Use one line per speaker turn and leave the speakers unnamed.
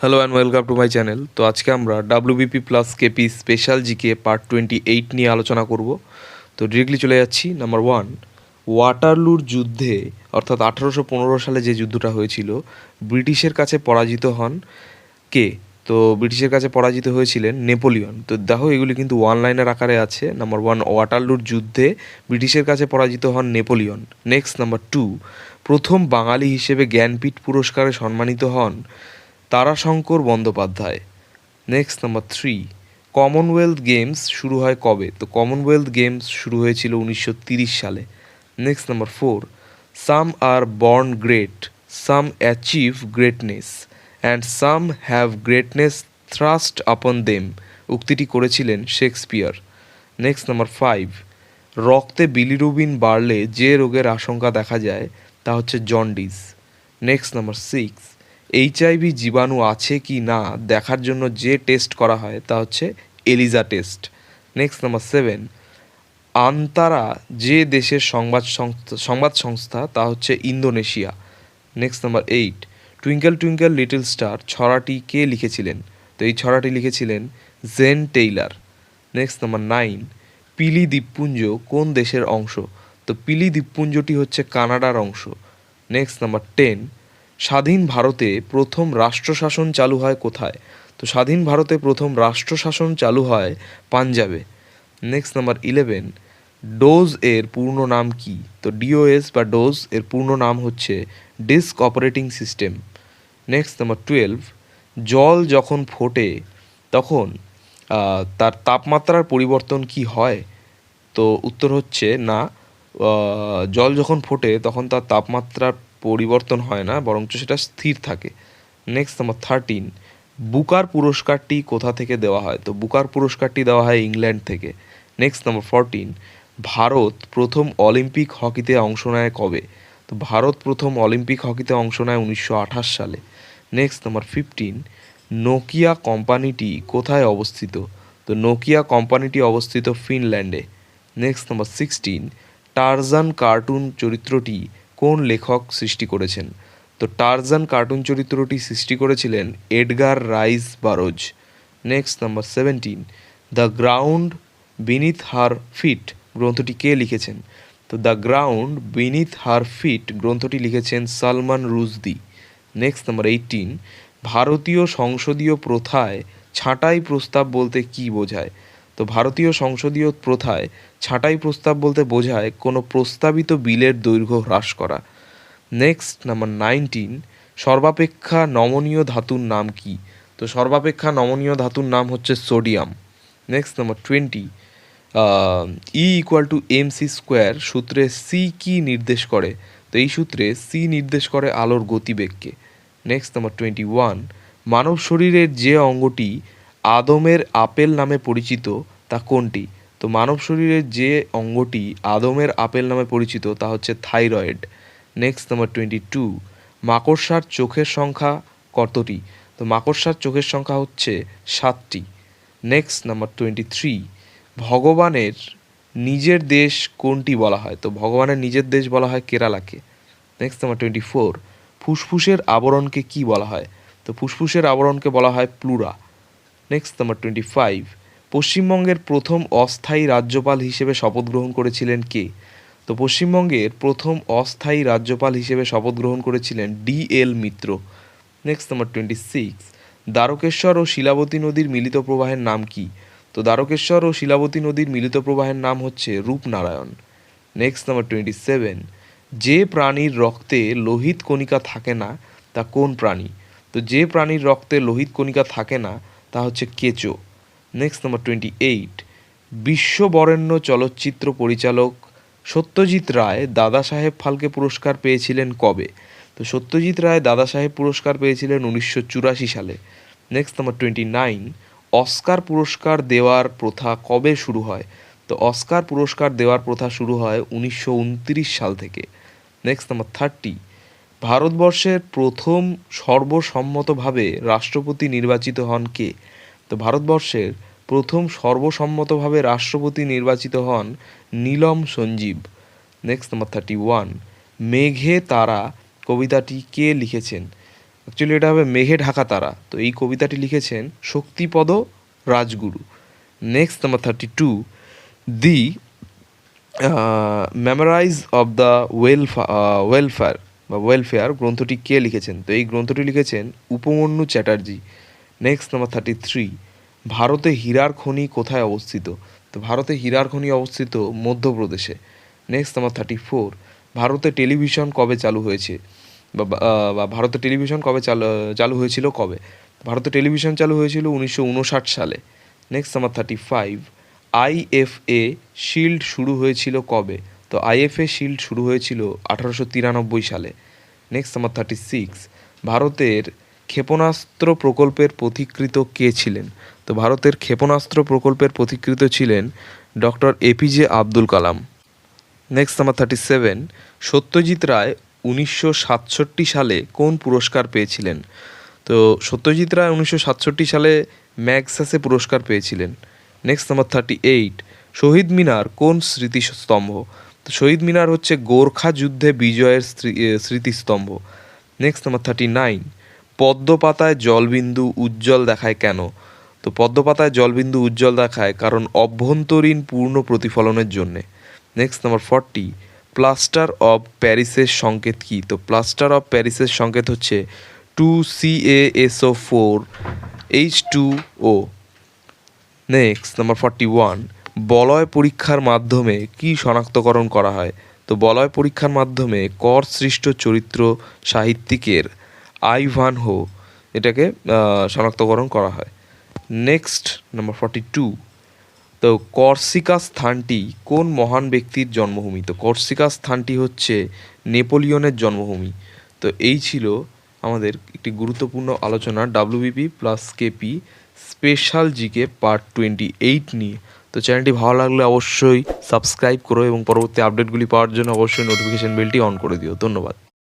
Hello and welcome to my channel তো আজকে আমরা WBP plus KP special GK part twenty eight নিয়ে আলোচনা করব। তো ডিরেক্টলি চলে যাচ্ছি নাম্বার ওয়ান ওয়াটারলুর যুদ্ধে, অর্থাৎ আঠারোশো পনেরো সালে যে যুদ্ধটা হয়েছিল, ব্রিটিশের কাছে পরাজিত হন কে? তো ব্রিটিশের কাছে পরাজিত হয়েছিলেন নেপোলিয়ন। তো দেখো, এগুলি কিন্তু ওয়ান লাইনের আকারে আছে। নাম্বার ওয়ান ওয়াটারলুর যুদ্ধে ব্রিটিশের কাছে পরাজিত হন নেপোলিয়ন। নেক্সট নাম্বার টু প্রথম বাঙালি হিসেবে জ্ঞানপীঠ পুরস্কারে সম্মানিত হন Tarashankar Bandyopadhyay. Next number three Commonwealth games শুরু হয় কবে? তো কমনওয়েলথ গেমস শুরু হয়েছিল উনিশশো সালে। Next number four some are born great some achieve greatness and some have greatness thrust upon them উক্তিটি করেছিলেন শেক্সপিয়ার। নেক্সট নাম্বার ফাইভ রক্তে বিলিরুবিন বাড়লে যে রোগের আশঙ্কা দেখা যায়, তা হচ্ছে jaundice next number six HIV জীবাণু আছে কি না দেখার জন্য যে টেস্ট করা হয় তা হচ্ছে ELISA test next number seven Antara যে দেশের সংবাদ সংস্থা সংবাদ সংস্থা তা হচ্ছে Indonesia. Next number eight twinkle twinkle little star ছড়াটি কে লিখেছিলেন? তো এই ছড়াটি লিখেছিলেন Jane Taylor next number nine পিলি দ্বীপপুঞ্জ কোন দেশের অংশ? তো পিলি দ্বীপপুঞ্জটি হচ্ছে কানাডার অংশ। নেক্সট নাম্বার টেন স্বাধীন ভারতে প্রথম রাষ্ট্রশাসন চালু হয় কোথায়? তো স্বাধীন ভারতে প্রথম রাষ্ট্রশাসন চালু হয় পাঞ্জাবে। নেক্সট নাম্বার ইলেভেন ডোজ এর পূর্ণ নাম কি? তো ডিওএস বা ডোজ এর পূর্ণ নাম হচ্ছে disk operating system next number twelve জল যখন ফোটে, তখন তার তাপমাত্রার পরিবর্তন কি হয়? তো উত্তর হচ্ছে না। জল যখন ফোটে, তখন তার তাপমাত্রার পরিবর্তন হয় না, বরঞ্চ সেটা স্থির থাকে। নেক্সট নাম্বার থার্টিন বুকার পুরস্কারটি কোথা থেকে দেওয়া হয়? তো বুকার পুরস্কারটি দেওয়া হয় ইংল্যান্ড থেকে। নেক্সট নাম্বার ফোরটিন ভারত প্রথম অলিম্পিক হকিতে অংশ নেয় কবে? তো ভারত প্রথম অলিম্পিক হকিতে অংশ নেয় উনিশশো আঠাশ সালে। নেক্সট নাম্বার ফিফটিন নোকিয়া কোম্পানিটি কোথায় অবস্থিত? তো নোকিয়া কোম্পানিটি অবস্থিত ফিনল্যান্ডে। Next number sixteen Tarzan cartoon চরিত্রটি কোন লেখক সৃষ্টি করেছেন? তো টারজান কার্টুন চরিত্রটি সৃষ্টি করেছিলেন Edgar Rice Burroughs. Next number seventeen the ground beneath her feet গ্রন্থটি কে লিখেছেন? তো the ground beneath her feet গ্রন্থটি লিখেছেন Salman Rushdie next number eighteen ভারতীয় সংসদীয় প্রথায় ছাঁটাই প্রস্তাব বলতে কি বোঝায়? তো ভারতীয় সংসদীয় প্রথায় ছাঁটাই প্রস্তাব বলতে বোঝায় কোনো প্রস্তাবিত বিলের দৈর্ঘ্য হ্রাস করা। নেক্সট নাম্বার নাইনটিন সর্বাপেক্ষা নমনীয় ধাতুর নাম কি? তো সর্বাপেক্ষা নমনীয় ধাতুর নাম হচ্ছে sodium. Next number twenty E equal to M C square সূত্রে সি কি নির্দেশ করে? তো এই সূত্রে সি নির্দেশ করে আলোর গতিবেগকে। নেক্সট নাম্বার টোয়েন্টি ওয়ান মানব শরীরের যে অঙ্গটি আদমের আপেল নামে পরিচিত, তা কোনটি? তো মানব শরীরের যে অঙ্গটি আদমের আপেল নামে পরিচিত, তা হচ্ছে thyroid. Next number twenty two মাকড়সার চোখের সংখ্যা কতটি? তো মাকড়সার চোখের সংখ্যা হচ্ছে সাতটি। নেক্সট নাম্বার টোয়েন্টি থ্রি ভগবানের নিজের দেশ কোনটি বলা হয়? তো ভগবানের নিজের দেশ বলা হয় কেরালাকে। নেক্সট নাম্বার টোয়েন্টি ফোর ফুসফুসের আবরণকে কি বলা হয়? তো ফুসফুসের আবরণকে বলা হয় pleura. Next number twenty five পশ্চিমবঙ্গের প্রথম অস্থায়ী রাজ্যপাল হিসেবে শপথ গ্রহণ করেছিলেন কে? তো পশ্চিমবঙ্গের প্রথম অস্থায়ী রাজ্যপাল হিসেবে শপথ গ্রহণ করেছিলেন D L Mitra. Next number twenty six Dwarakeswar ও শিলাবতী নদীর মিলিত প্রবাহের নাম কি? তো দ্বারকেশ্বর ও শিলাবতী নদীর মিলিত প্রবাহের নাম হচ্ছে Rupnarayan. Next number twenty seven যে প্রাণীর রক্তে লোহিত কণিকা থাকে না, তা কোন প্রাণী? তো যে প্রাণীর রক্তে লোহিত কণিকা থাকে না, তা হচ্ছে কেঁচো। নেক্সট নাম্বার টোয়েন্টি এইট বিশ্ববরেণ্য চলচ্চিত্র পরিচালক সত্যজিৎ রায় দাদা সাহেব ফালকে পুরস্কার পেয়েছিলেন কবে? তো সত্যজিৎ রায় দাদা সাহেব পুরস্কার পেয়েছিলেন উনিশশো চুরাশি সালে। Next number twenty nine Oscar পুরস্কার দেওয়ার প্রথা কবে শুরু হয়? তো অস্কার পুরস্কার দেওয়ার প্রথা শুরু হয় উনিশশো উনত্রিশ সাল থেকে। নেক্সট নাম্বার থার্টি ভারতবর্ষের প্রথম সর্বসম্মতভাবে রাষ্ট্রপতি নির্বাচিত হন কে? তো ভারতবর্ষের প্রথম সর্বসম্মতভাবে রাষ্ট্রপতি নির্বাচিত হন Neelam Sanjiva. Next number thirty one মেঘে তারা কবিতাটি কে লিখেছেন? অ্যাকচুয়ালি এটা হবে মেঘে ঢাকা তারা। তো এই কবিতাটি লিখেছেন Shaktipada Rajguru. Next number thirty two the memorize of the ওয়েলফা welfare বা ওয়েলফেয়ার গ্রন্থটি কে লিখেছেন? তো এই গ্রন্থটি লিখেছেন Upamanyu Chatterjee. Next number thirty three ভারতে হীরার খনি কোথায় অবস্থিত? তো ভারতে হীরার খনি অবস্থিত মধ্যপ্রদেশে। নেক্সট নাম্বার থার্টি ফোর ভারতে টেলিভিশন কবে চালু হয়েছে? বা ভারতে টেলিভিশন কবে চালু চালু হয়েছিল কবে? ভারতে টেলিভিশন চালু হয়েছিল উনিশশো উনষাট সালে। Next number thirty five IFA shield শুরু হয়েছিল কবে? তো আইএফএ শিল্ড শুরু হয়েছিল আঠারোশো তিরানব্বই সালে। নেক্সট নাম্বার থার্টি সিক্স ভারতের ক্ষেপণাস্ত্র প্রকল্পের পথিকৃত কে ছিলেন? তো ভারতের ক্ষেপণাস্ত্র প্রকল্পের পথিকৃত ছিলেন doctor APJ Abdul Kalam. Next number thirty seven Satyajit Ray উনিশশো সাতষট্টি সালে কোন পুরস্কার পেয়েছিলেন? তো সত্যজিৎ রায় উনিশশো সাতষট্টি সালে ম্যাগসাসে পুরস্কার পেয়েছিলেন। Next number thirty eight Shaheed Minar কোন স্মৃতিস্তম্ভ? তো শহীদ মিনার হচ্ছে গোর্খা যুদ্ধে বিজয়ের স্মৃ- স্মৃতিস্তম্ভ। নেক্সট নাম্বার থার্টি নাইন পদ্ম পাতায় জলবিন্দু উজ্জ্বল দেখায় কেন? তো পদ্ম পাতায় জলবিন্দু উজ্জ্বল দেখায় কারণ অভ্যন্তরীণ পূর্ণ প্রতিফলনের জন্যে। Next number forty plaster of প্যারিসের সংকেত কী? তো প্লাস্টার অফ প্যারিসের সংকেত হচ্ছে two C A S O four H two O next number forty one বলয় পরীক্ষার মাধ্যমে কি শনাক্তকরণ করা হয়? তো বলয় পরীক্ষার মাধ্যমে কর সৃষ্ট চরিত্র সাহিত্যিকের আইভান হো, এটাকে শনাক্তকরণ করা হয়। Next, number forty two. তো কর্সিকা স্থানটি কোন মহান ব্যক্তির জন্মভূমি? তো কর্সিকা স্থানটি হচ্ছে নেপোলিয়নের জন্মভূমি। তো এই ছিল আমাদের একটি গুরুত্বপূর্ণ আলোচনা WBP plus KP special GK part twenty eight নিয়ে। তো চ্যানেলটি ভালো লাগলে অবশ্যই সাবস্ক্রাইব করো এবং পরবর্তী আপডেটগুলি পাওয়ার জন্য অবশ্যই নোটিফিকেশন বেলটি অন করে দিও। ধন্যবাদ।